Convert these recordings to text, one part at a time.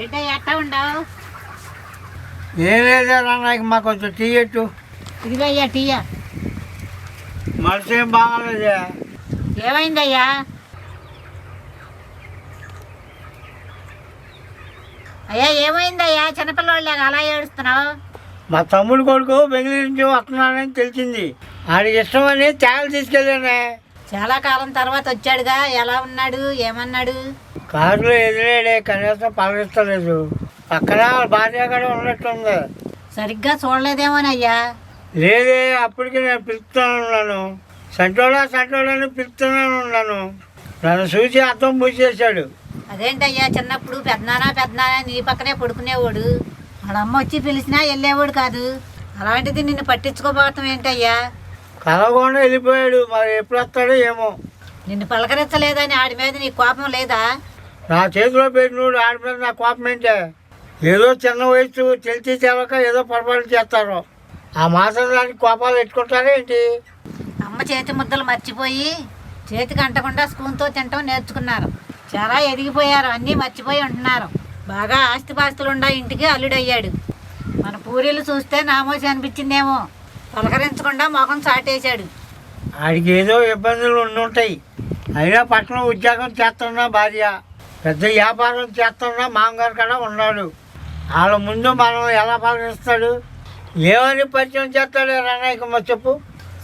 ఏంటో ఎట్టా ఉండవు? ఏం లేదా నాకు మా కొంచెం టీ ఎట్టు ఇదిగో అయ్యా టీయా మనసు ఏం బాగాలేదే. ఏమైందయ్యా? అయ్యా ఏమైందయ్యా? చిన్నపిల్లవాళ్ళగా అలా ఏడుస్తున్నావు? మా తమ్ముడు కొడుకు బెంగళూరు నుంచి వస్తున్నానని తెలిసింది. ఆడికి ఇష్టమని తేగలు తీసుకెళ్ళానే. చాలా కాలం తర్వాత వచ్చాడుగా. ఎలా ఉన్నాడు? ఏమన్నాడు? కారులో ఎదురేడే కనీసం పలకరిస్తలేదు పక్కన వాళ్ళ భార్య కూడా ఉన్నట్టుంది. సరిగ్గా చూడలేదేమోనయ్యా. లేదే అప్పటికి నేను పిలుపుతూనే ఉన్నాను. సంటోడా సంటోడని పిలుపుతూనే ఉన్నాను. నన్ను చూసి అర్థం పూసేశాడు. అదేంటయ్యా చిన్నప్పుడు పెద్దనానా పెద్దనానా నీ పక్కనే పడుకునేవాడు. వాళ్ళ అమ్మ వచ్చి పిలిచినా వెళ్ళేవాడు కాదు. అలాంటిది నిన్ను పట్టించుకోపోవటం ఏంటయ్యా? కలవకుండా వెళ్ళిపోయాడు. మరి ఎప్పుడు వస్తాడో ఏమో. నిన్ను పలకరించలేదని ఆడి మీద నీ కోపం లేదా? నా చేతిలో పెట్టినోడు ఆడి మీద నా కోపం ఏంటే? ఏదో చిన్న వయసు తెలిసి తెలక ఏదో పొరపాటు చేస్తారు. ఆ మాత్రం దానికి కోపాలు పెట్టుకుంటారా ఏంటి? అమ్మ చేతి ముద్దలు మర్చిపోయి చేతికి అంటకుండా స్పూన్తో తినటం నేర్చుకున్నారు. చాలా ఎదిగిపోయారు. అన్నీ మర్చిపోయి ఉంటున్నారు. బాగా ఆస్తిపాస్తులు ఉండా ఇంటికి అల్లుడయ్యాడు. మన పూరీలు చూస్తే నామోసి అనిపించిందేమో. పలకరించకుండా మొఖం చాటేశాడు. ఆడికి ఏదో ఇబ్బందులు ఉండుంటాయి. అయినా పట్టణం ఉద్యోగం చేస్తున్నా భార్య పెద్ద వ్యాపారం చేస్తున్నా మామగారు కూడా ఉన్నాడు. వాళ్ళ ముందు మనం ఎలా పలకరిస్తాడు? ఏమని పరిచయం చేస్తాడు రణాయకమ్మ చెప్పు.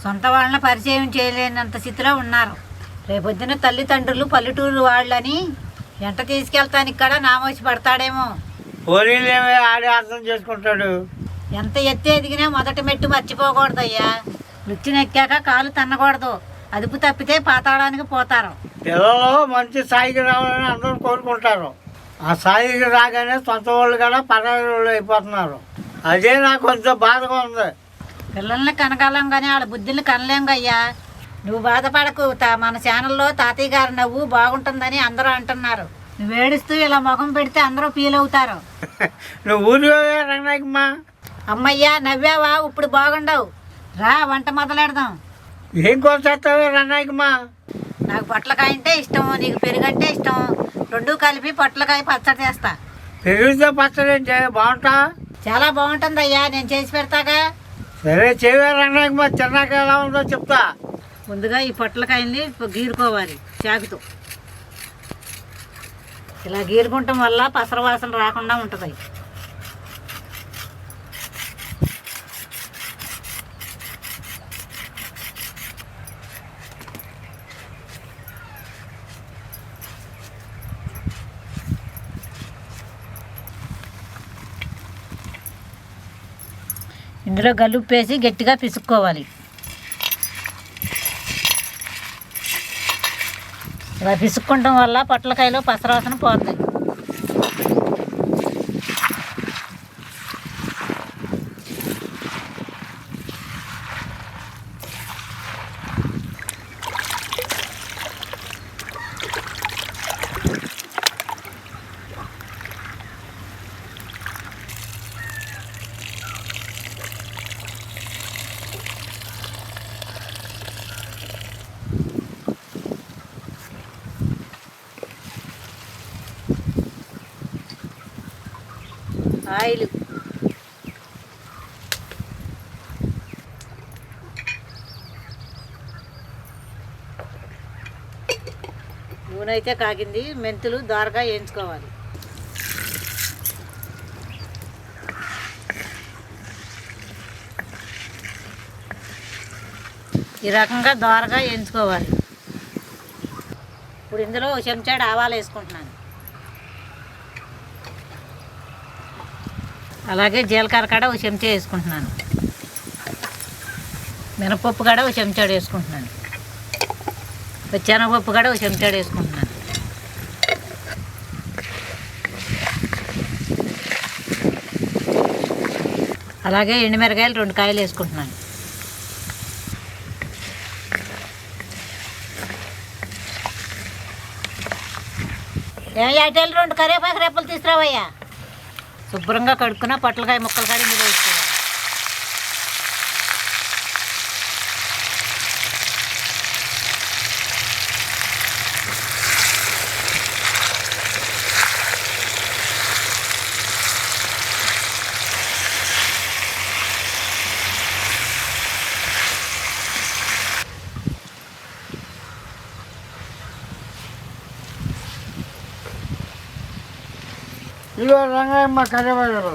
సొంత వాళ్ళని పరిచయం చేయలేనంత స్థితిలో ఉన్నారు. రేపొద్దున తల్లిదండ్రులు పల్లెటూరు వాళ్ళని ఎంట తీసుకెళ్తానికి కూడా నామోసి పడతాడేమో పోలీలేమే ఆడే అర్థం చేసుకుంటాడు. ఎంత ఎత్తి ఎదిగినా మొదటి మెట్టు మర్చిపోకూడదయ్యా. నృత్యనెక్కాక కాలు తన్నకూడదు. అదుపు తప్పితే పాతాళానికి పోతారు. పిల్లలు మంచి స్థాయికి రావాలని అందరూ కోరుకుంటారు. ఆ స్థాయికి రాగానే సొంత వాళ్ళు కూడా పరాయి వాళ్ళు అయిపోతున్నారు. అదే నాకు కొంచెం బాధగా ఉంది. పిల్లల్ని కనగలం కానీ వాళ్ళ బుద్ధుల్ని కనలేం అయ్యా నువ్వు బాధపడకు మన ఛానల్లో తాతయ్య గారి నవ్వు బాగుంటుందని అందరూ అంటున్నారు. నువ్వు ఏడుస్తూ ఇలా ముఖం పెడితే అందరూ ఫీల్ అవుతారు. నువ్వు ఊరి రంగనాయకమ్మా. అమ్మయ్యా నవ్వావా? ఇప్పుడు బాగుండవు. రా వంట మొదలెడదాం. ఏం కోసేస్తావే రంగనాయకమ్మా నాకు పొట్లకాయ అంటే ఇష్టం నీకు పెరుగంటే ఇష్టం. రెండు కలిపి పొట్లకాయ పచ్చడి చేస్తా. పెరుగుతో పచ్చడి బాగుంటా? చాలా బాగుంటుంది అయ్యా నేను చేసి పెడతాగా. సరే చేయవే రంగనాయకమ్మా తిన్నాక ఎలా ఉందో చెప్తా. ముందుగా ఈ పొట్లకాయల్ని గీరుకోవాలి చాకుతో. ఇలా గీరుకుంటాం వల్ల పసర వాసన రాకుండా ఉంటుంది. ఇందులో గల్లుప్పేసి గట్టిగా పిసుక్కోవాలి. ఇలా పిసుక్కుంటాం వల్ల పొట్లకాయలో పసరవాసన పోతుంది ఆయిల్ నూనె అయితే కాగింది మెంతులు దారగా వేయించుకోవాలి. ఈ రకంగా దోరగా వేయించుకోవాలి. ఇప్పుడు ఇందులో ఒక చెంచాడు ఆవాలు వేసుకుంటున్నాను. అలాగే జీలకర్ర కాడ ఒక చెంచా వేసుకుంటున్నాను. మినపప్పు కాడ ఒక చెంచాడు వేసుకుంటున్నాను. శనగపప్పు కాడ ఒక చెంచాడు వేసుకుంటున్నాను. అలాగే ఎండుమిరకాయలు రెండు కాయలు వేసుకుంటున్నాను. ఏ అటేళ్ళు రెండు కరివేపాకు రెప్పలు తీసుకురావయ్యా? శుభ్రంగా కడుక్కున్న పొట్లకాయ ముక్కలు కాడి మీద వేసుకోవాలి ఇదిగో రంగయ్యమ్మ కరివేపాకు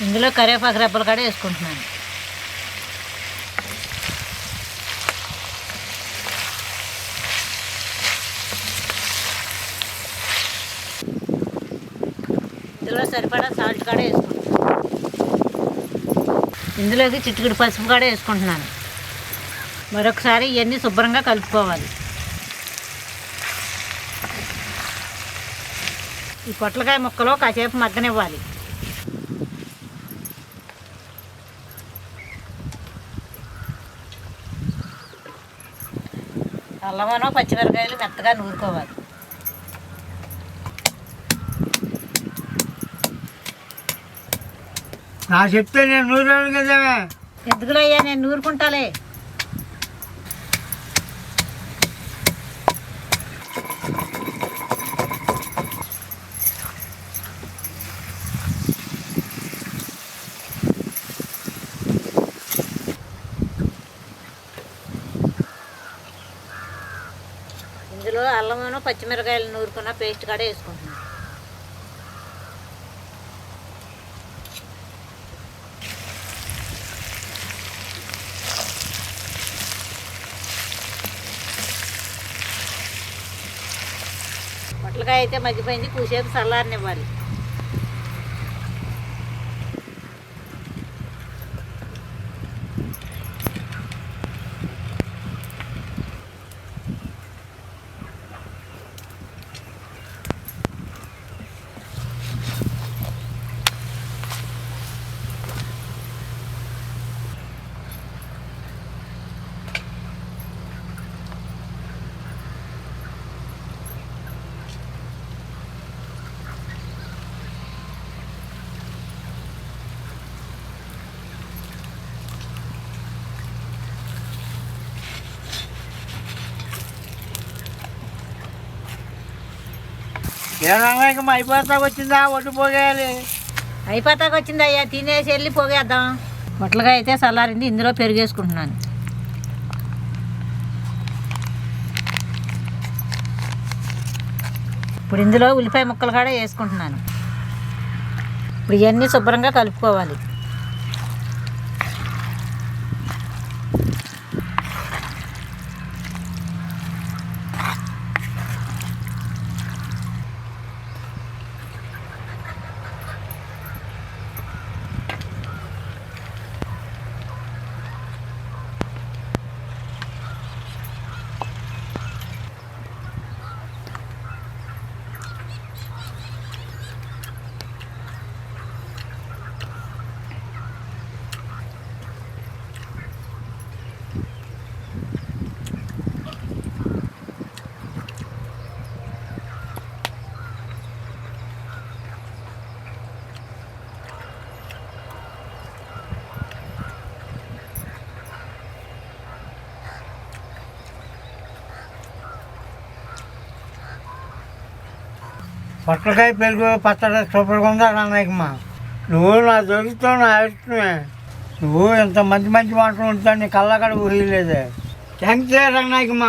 ఇందులో కరివేపాకు రెప్పలు కూడా వేసుకుంటున్నాను ఇందులో సరిపడా సాల్ట్ కూడా వేసుకుంటున్నాను. ఇందులోకి చిట్టుకుడు పసుపు కూడా వేసుకుంటున్నాను. మరొకసారి ఇవన్నీ శుభ్రంగా కలుపుకోవాలి. ఈ పొట్లకాయ ముక్కలో కాసేపు మగ్గనివ్వాలి. అల్లమనో పచ్చిమిరకాయలు మెత్తగా నూరుకోవాలి. నా చెప్తే నేను నూరాను కదా. ఎందుకులయ్యా నేను నూరుకుంటాలే? ఇందులో అల్లమును పచ్చిమిరకాయలు నూరుకున్న పేస్ట్ కూడా వేసుకుంటాం పొట్లకాయ అయితే మగ్గిపోయింది కూసేపు చల్లారనివ్వాలి ఏ అయిపోతా వచ్చిందా? ఒడ్డు పోగేయాలి. అయిపోతాక వచ్చిందయ్యా తినేసి వెళ్ళి పోగేద్దాం. పొట్లకాయ అయితే చల్లారింది ఇందులో పెరిగేసుకుంటున్నాను. ఇప్పుడు ఇందులో ఉల్లిపాయ ముక్కలు కూడా వేసుకుంటున్నాను. ఇప్పుడు ఇవన్నీ శుభ్రంగా కలుపుకోవాలి. పొట్లకాయ పెరుగు పచ్చడి సూపర్గా ఉందా రంగయ్యమ్మ నువ్వు నా దొరుకుతావు నా ఇష్టమే నువ్వు ఇంత మంచి మంచి మాటలు ఉంటాను నీ కళ్ళ కూడా ఊహిలేదే థ్యాంక్స్ రంగనాయకమ్మ